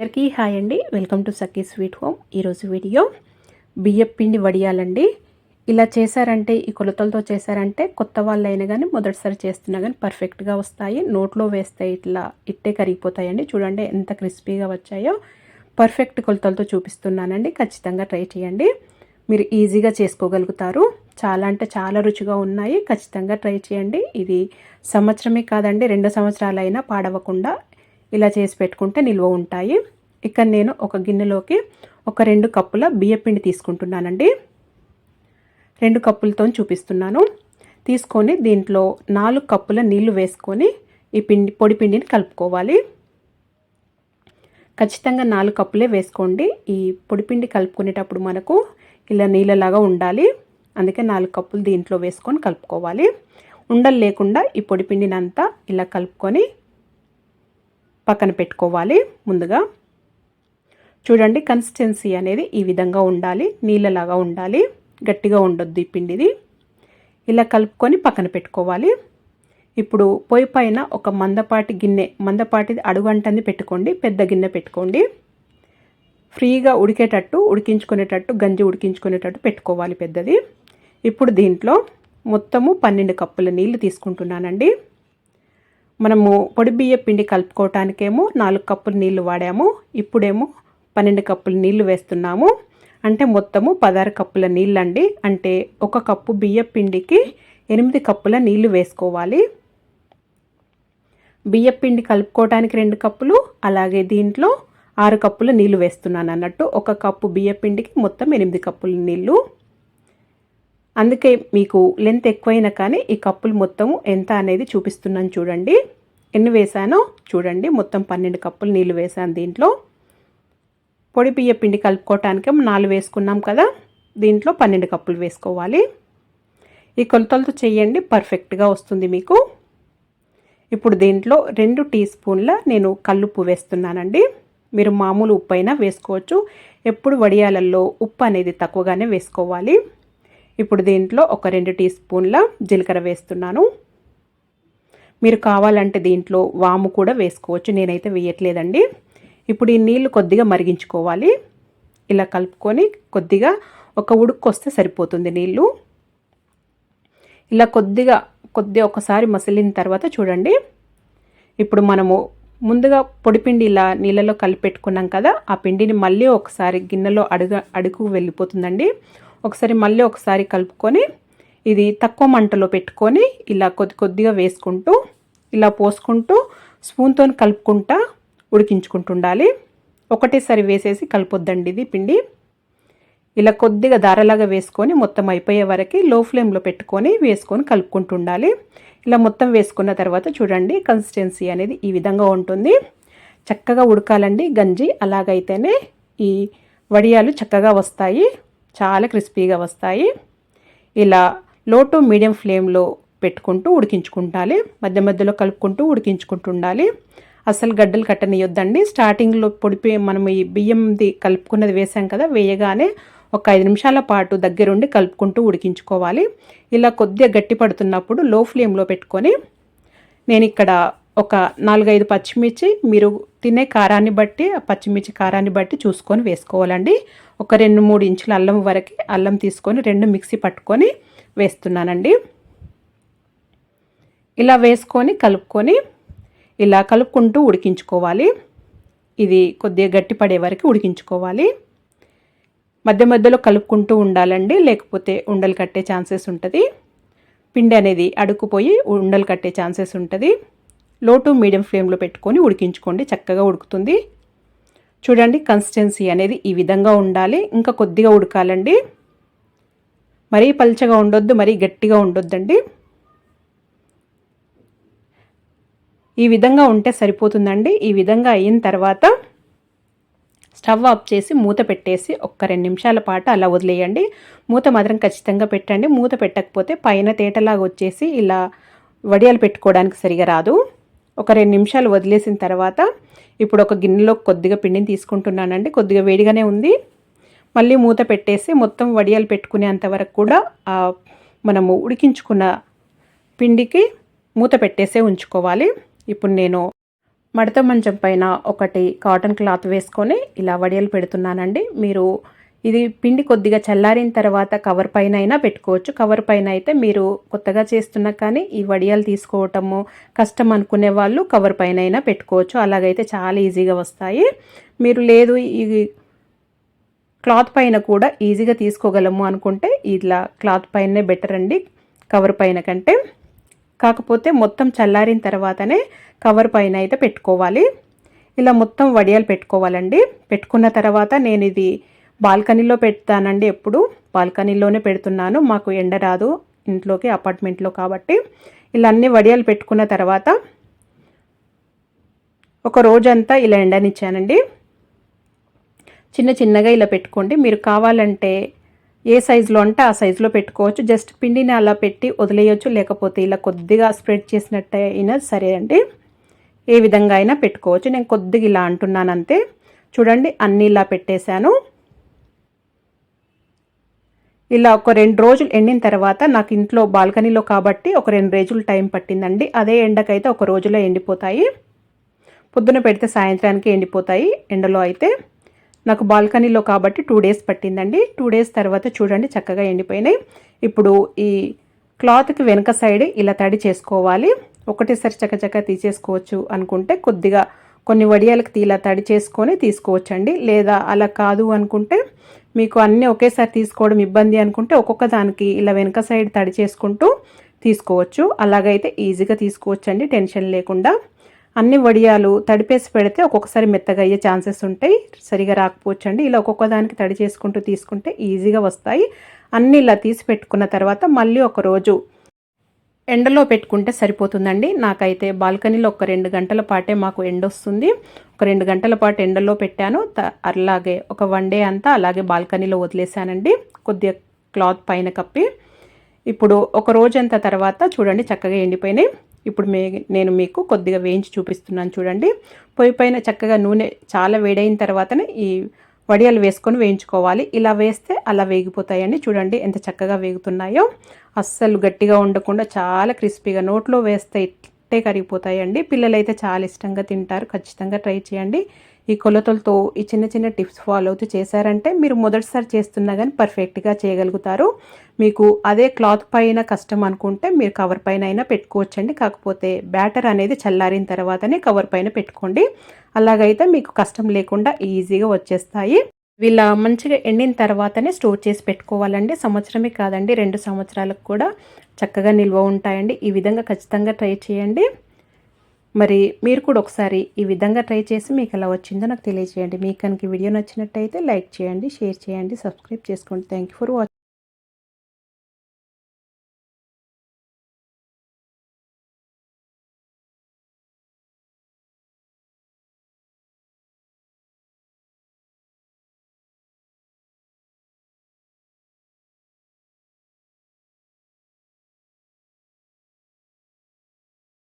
అందరికీ హాయ్ అండి. Welcome to Sakhi sweet home. ఈరోజు వీడియో బియ్యం పిండి వడియాలండి. ఇలా చేశారంటే ఈ కొలతలతో చేశారంటే కొత్త వాళ్ళైనా కానీ మొదటిసారి చేస్తున్నా కానీ పర్ఫెక్ట్గా వస్తాయి. నోట్లో వేస్తే ఇట్లా ఇట్టే కరిగిపోతాయండి. చూడండి ఎంత క్రిస్పీగా వచ్చాయో. పర్ఫెక్ట్ కొలతలతో చూపిస్తున్నానండి. ఖచ్చితంగా ట్రై చేయండి. మీరు ఈజీగా చేసుకోగలుగుతారు. చాలా అంటే చాలా రుచిగా ఉన్నాయి. ఖచ్చితంగా ట్రై చేయండి. ఇది సంవత్సరమే కాదండి రెండు సంవత్సరాలైనా పాడవకుండా ఇలా చేసి పెట్టుకుంటే నిల్వ ఉంటాయి. ఇక్కడ నేను ఒక గిన్నెలోకి ఒక రెండు కప్పుల బియ్యపిండి తీసుకుంటున్నానండి. రెండు కప్పులతో చూపిస్తున్నాను. తీసుకొని దీంట్లో నాలుగు కప్పుల నీళ్ళు వేసుకొని ఈ పిండి పొడి పిండిని కలుపుకోవాలి. ఖచ్చితంగా నాలుగు కప్పులే వేసుకోండి. ఈ పొడిపిండి కలుపుకునేటప్పుడు మనకు ఇలా నీళ్ళలాగా ఉండాలి. అందుకే నాలుగు కప్పులు దీంట్లో వేసుకొని కలుపుకోవాలి. ఉండలు లేకుండా ఈ పొడిపిండిని అంతా ఇలా కలుపుకొని పక్కన పెట్టుకోవాలి ముందుగా. చూడండి కన్సిస్టెన్సీ అనేది ఈ విధంగా ఉండాలి. నీళ్ళలాగా ఉండాలి. గట్టిగా ఉండొద్దు ఈ పిండిది. ఇలా కలుపుకొని పక్కన పెట్టుకోవాలి. ఇప్పుడు పొయ్యి పైన ఒక మందపాటి గిన్నె మందపాటి అడుగంటని పెట్టుకోండి పెద్ద గిన్నె పెట్టుకోండి. ఫ్రీగా ఉడికేటట్టు ఉడికించుకునేటట్టు గంజి ఉడికించుకునేటట్టు పెట్టుకోవాలి పెద్దది. ఇప్పుడు దీంట్లో మొత్తము పన్నెండు కప్పుల నీళ్ళు తీసుకుంటున్నానండి. మనము పొడి బియ్య పిండి కలుపుకోవటానికేమో నాలుగు కప్పులు నీళ్ళు వాడాము. ఇప్పుడేమో పన్నెండు కప్పులు నీళ్ళు వేస్తున్నాము. అంటే మొత్తము పదహారు కప్పుల నీళ్ళండి. అంటే ఒక కప్పు బియ్య పిండికి ఎనిమిది కప్పుల నీళ్ళు వేసుకోవాలి. బియ్య పిండి కలుపుకోవటానికి రెండు కప్పులు అలాగే దీంట్లో ఆరు కప్పుల నీళ్ళు వేస్తున్నాను అన్నట్టు ఒక కప్పు బియ్య పిండికి మొత్తం ఎనిమిది కప్పుల నీళ్ళు. అందుకే మీకు లెంత్ ఎక్కువైనా కానీ ఈ కప్పులు మొత్తము ఎంత అనేది చూపిస్తున్నాను చూడండి. ఎన్ని వేసానో చూడండి. మొత్తం పన్నెండు కప్పులు నీళ్ళు వేసాను దీంట్లో. పొడి బియ్య పిండి కలుపుకోవటానికి నాలుగు వేసుకున్నాం కదా. దీంట్లో పన్నెండు కప్పులు వేసుకోవాలి. ఈ కొలతలతో చేయండి పర్ఫెక్ట్గా వస్తుంది మీకు. ఇప్పుడు దీంట్లో రెండు టీ స్పూన్ల నేను కల్లుప్పు వేస్తున్నానండి. మీరు మామూలు ఉప్పు అయినా వేసుకోవచ్చు. ఎప్పుడు వడియాలల్లో ఉప్పు అనేది తక్కువగానే వేసుకోవాలి. ఇప్పుడు దీంట్లో ఒక రెండు టీ స్పూన్ల జీలకర్ర వేస్తున్నాను. మీరు కావాలంటే దీంట్లో వాము కూడా వేసుకోవచ్చు. నేనైతే వేయట్లేదండి. ఇప్పుడు ఈ నీళ్ళు కొద్దిగా మరిగించుకోవాలి. ఇలా కలుపుకొని కొద్దిగా ఒక ఉడుక్కొస్తే వస్తే సరిపోతుంది నీళ్ళు ఇలా కొద్దిగా కొద్దిగా ఒకసారి మసిలిన తర్వాత చూడండి. ఇప్పుడు మనము ముందుగా పొడిపిండి ఇలా నీళ్ళలో కలిపెట్టుకున్నాం కదా ఆ పిండిని మళ్ళీ ఒకసారి గిన్నెలో అడుగు అడుగు వెళ్ళిపోతుందండి. ఒకసారి మళ్ళీ ఒకసారి కలుపుకొని ఇది తక్కువ మంటలో పెట్టుకొని ఇలా కొద్ది కొద్దిగా వేసుకుంటూ ఇలా పోసుకుంటూ స్పూన్తో కలుపుకుంటా ఉడికించుకుంటుండాలి. ఒకటేసారి వేసేసి కలపొద్దండి ఇది పిండి. ఇలా కొద్దిగా దారలాగా వేసుకొని మొత్తం అయిపోయే వరకు లో ఫ్లేమ్లో పెట్టుకొని వేసుకొని కలుపుకుంటుండాలి. ఇలా మొత్తం వేసుకున్న తర్వాత చూడండి కన్సిస్టెన్సీ అనేది ఈ విధంగా ఉంటుంది. చక్కగా ఉడకాలండి గంజి. అలాగైతేనే ఈ వడియాలు చక్కగా వస్తాయి. చాలా క్రిస్పీగా వస్తాయి. ఇలా లో టు మీడియం ఫ్లేమ్లో పెట్టుకుంటూ ఉడికించుకుంటాలి. మధ్య మధ్యలో కలుపుకుంటూ ఉడికించుకుంటూ ఉండాలి అసలు గడ్డలు కట్టనియొద్దండి. స్టార్టింగ్లో పొడిపి మనం ఈ బియ్యంది కలుపుకున్నది వేసాం కదా వేయగానే ఒక ఐదు నిమిషాల పాటు దగ్గరుండి కలుపుకుంటూ ఉడికించుకోవాలి. ఇలా కొద్దిగా గట్టి పడుతున్నప్పుడు లో ఫ్లేమ్లో పెట్టుకొని నేను ఇక్కడ ఒక నాలుగైదు పచ్చిమిర్చి మీరు తినే కారాన్ని బట్టి పచ్చిమిర్చి కారాన్ని బట్టి చూసుకొని వేసుకోవాలండి. ఒక రెండు మూడు ఇంచుల అల్లం వరకు అల్లం తీసుకొని రెండు మిక్సీ పట్టుకొని వేస్తున్నానండి. ఇలా వేసుకొని కలుపుకొని ఇలా కలుపుకుంటూ ఉడికించుకోవాలి. ఇది కొద్దిగా గట్టిపడే వరకు ఉడికించుకోవాలి. మధ్య మధ్యలో కలుపుకుంటూ ఉండాలండి లేకపోతే ఉండలు కట్టే ఛాన్సెస్ ఉంటుంది. పిండి అనేది అడుక్కుపోయి ఉండలు కట్టే ఛాన్సెస్ ఉంటుంది. లో టు మీడియం ఫ్లేమ్లో పెట్టుకొని ఉడికించుకోండి చక్కగా ఉడుకుతుంది. చూడండి కన్సిస్టెన్సీ అనేది ఈ విధంగా ఉండాలి. ఇంకా కొద్దిగా ఉడకాలండి. మరీ పల్చగా ఉండొద్దు మరీ గట్టిగా ఉండొద్దండి. ఈ విధంగా ఉంటే సరిపోతుందండి. ఈ విధంగా అయిన తర్వాత స్టవ్ ఆఫ్ చేసి మూత పెట్టేసి ఒక్క రెండు నిమిషాల పాటు అలా వదిలేయండి. మూత మాత్రం ఖచ్చితంగా పెట్టండి. మూత పెట్టకపోతే పైన తేటలాగా వచ్చేసి ఇలా వడియాలు పెట్టుకోవడానికి సరిగా రాదు. ఒక రెండు నిమిషాలు వదిలేసిన తర్వాత ఇప్పుడు ఒక గిన్నెలో కొద్దిగా పిండిని తీసుకుంటున్నానండి. కొద్దిగా వేడిగానే ఉంది. మళ్ళీ మూత పెట్టేసి మొత్తం వడియాలు పెట్టుకునేంత వరకు కూడా మనము ఉడికించుకున్న పిండికి మూత పెట్టేసే ఉంచుకోవాలి. ఇప్పుడు నేను మడత మంచం పైన ఒకటి కాటన్ క్లాత్ వేసుకొని ఇలా వడియాలు పెడుతున్నానండి. మీరు ఇది పిండి కొద్దిగా చల్లారిన తర్వాత కవర్ పైన అయినా పెట్టుకోవచ్చు. కవర్ పైన అయితే మీరు కొత్తగా చేస్తున్నా కానీ ఈ వడియాలు తీసుకోవటము కష్టం అనుకునే వాళ్ళు కవర్ పైన అయినా పెట్టుకోవచ్చు. అలాగైతే చాలా ఈజీగా వస్తాయి. మీరు లేదు ఇది క్లాత్ పైన కూడా ఈజీగా తీసుకోగలము అనుకుంటే ఇలా క్లాత్ పైనే బెటర్ అండి కవర్ పైన కంటే. కాకపోతే మొత్తం చల్లారిన తర్వాతనే కవర్ పైన అయితే పెట్టుకోవాలి. ఇలా మొత్తం వడియాలు పెట్టుకోవాలండి. పెట్టుకున్న తర్వాత నేను ఇది బాల్కనీలో పెడతానండి ఎప్పుడు. బాల్కనీలోనే పెడుతున్నాను. మాకు ఎండ రాదు ఇంట్లోకి అపార్ట్మెంట్లో కాబట్టి. ఇలా అన్ని వడియాలు పెట్టుకున్న తర్వాత ఒక రోజంతా ఇలా ఎండనిచ్చానండి. చిన్న చిన్నగా ఇలా పెట్టుకోండి. మీరు కావాలంటే ఏ సైజులో అంటే ఆ సైజులో పెట్టుకోవచ్చు. జస్ట్ పిండిని అలా పెట్టి వదిలేయచ్చు లేకపోతే ఇలా కొద్దిగా స్ప్రెడ్ చేసినట్టు అయినా సరే అండి. ఏ విధంగా అయినా పెట్టుకోవచ్చు. నేను కొద్దిగా ఇలా అంటున్నాను అంతే. చూడండి అన్నీ ఇలా పెట్టేశాను. ఇలా ఒక రెండు రోజులు ఎండిన తర్వాత నాకు ఇంట్లో బాల్కనీలో కాబట్టి ఒక రెండు రోజులు టైం పట్టిందండి. అదే ఎండకైతే ఒక రోజులో ఎండిపోతాయి. పొద్దున పెడితే సాయంత్రానికి ఎండిపోతాయి ఎండలో అయితే. నాకు బాల్కనీలో కాబట్టి టూ డేస్ పట్టిందండి. టూ డేస్ తర్వాత చూడండి చక్కగా ఎండిపోయినాయి. ఇప్పుడు ఈ క్లాత్కి వెనక సైడ్ ఇలా తడి చేసుకోవాలి. ఒకటేసారి చక్కచక్క తీసేసుకోవచ్చు అనుకుంటే కొద్దిగా కొన్ని వడియాలకు ఇలా తడి చేసుకొని తీసుకోవచ్చండి. లేదా అలా కాదు అనుకుంటే మీకు అన్నీ ఒకేసారి తీసుకోవడం ఇబ్బంది అనుకుంటే ఒక్కొక్క దానికి ఇలా వెనక సైడ్ తడి చేసుకుంటూ తీసుకోవచ్చు. అలాగైతే ఈజీగా తీసుకోవచ్చండి టెన్షన్ లేకుండా. అన్ని వడియాలు తడిపేసి పెడితే ఒక్కొక్కసారి మెత్తగా అయ్యే ఛాన్సెస్ ఉంటాయి సరిగా రాకపోవచ్చండి. ఇలా ఒక్కొక్క దానికి తడి చేసుకుంటూ తీసుకుంటే ఈజీగా వస్తాయి. అన్నీ ఇలా తీసి పెట్టుకున్న తర్వాత మళ్ళీ ఒకరోజు ఎండలో పెట్టుకుంటే సరిపోతుందండి. నాకైతే బాల్కనీలో ఒక రెండు గంటల పాటే మాకు ఎండ వస్తుంది ఒక రెండు గంటల పాటు ఎండలో పెట్టాను. అలాగే ఒక వన్ డే అంతా అలాగే బాల్కనీలో వదిలేసానండి కొద్దిగా క్లాత్ పైన కప్పి. ఇప్పుడు ఒక రోజంతా తర్వాత చూడండి చక్కగా ఎండిపోయినాయి. ఇప్పుడు మే నేను మీకు కొద్దిగా వేయించి చూపిస్తున్నాను చూడండి. పొయ్యి పైన చక్కగా నూనె చాలా వేడైన తర్వాతనే ఈ వడియాలు వేసుకొని వేయించుకోవాలి. ఇలా వేస్తే అలా వేగిపోతాయండి. చూడండి ఎంత చక్కగా వేగుతున్నాయో. అస్సలు గట్టిగా ఉండకుండా చాలా క్రిస్పీగా నోట్లో వేస్తే ఇట్టే కరిగిపోతాయండి. పిల్లలైతే చాలా ఇష్టంగా తింటారు. ఖచ్చితంగా ట్రై చేయండి. ఈ కొలతలతో ఈ చిన్న చిన్న టిప్స్ ఫాలో అవుతూ చేశారంటే మీరు మొదటిసారి చేస్తున్నా కానీ పర్ఫెక్ట్గా చేయగలుగుతారు. మీకు అదే క్లాత్ పైన కష్టం అనుకుంటే మీరు కవర్ పైన అయినా పెట్టుకోవచ్చండి. కాకపోతే బ్యాటర్ అనేది చల్లారిన తర్వాతనే కవర్ పైన పెట్టుకోండి. అలాగైతే మీకు కష్టం లేకుండా ఈజీగా వచ్చేస్తాయి. వీళ్ళ మంచిగా ఎండిన తర్వాతనే స్టోర్ చేసి పెట్టుకోవాలండి. సంవత్సరమే కాదండి రెండు సంవత్సరాలకు కూడా చక్కగా నిల్వ ఉంటాయండి. ఈ విధంగా ఖచ్చితంగా ట్రై చేయండి. మరి మీరు కూడా ఒకసారి ఈ విధంగా ట్రై చేసి మీకు ఎలా వచ్చిందో నాకు తెలియజేయండి. మీకు కనుక వీడియో నచ్చినట్టయితే లైక్ చేయండి షేర్ చేయండి సబ్స్క్రైబ్ చేసుకోండి. Thank for watching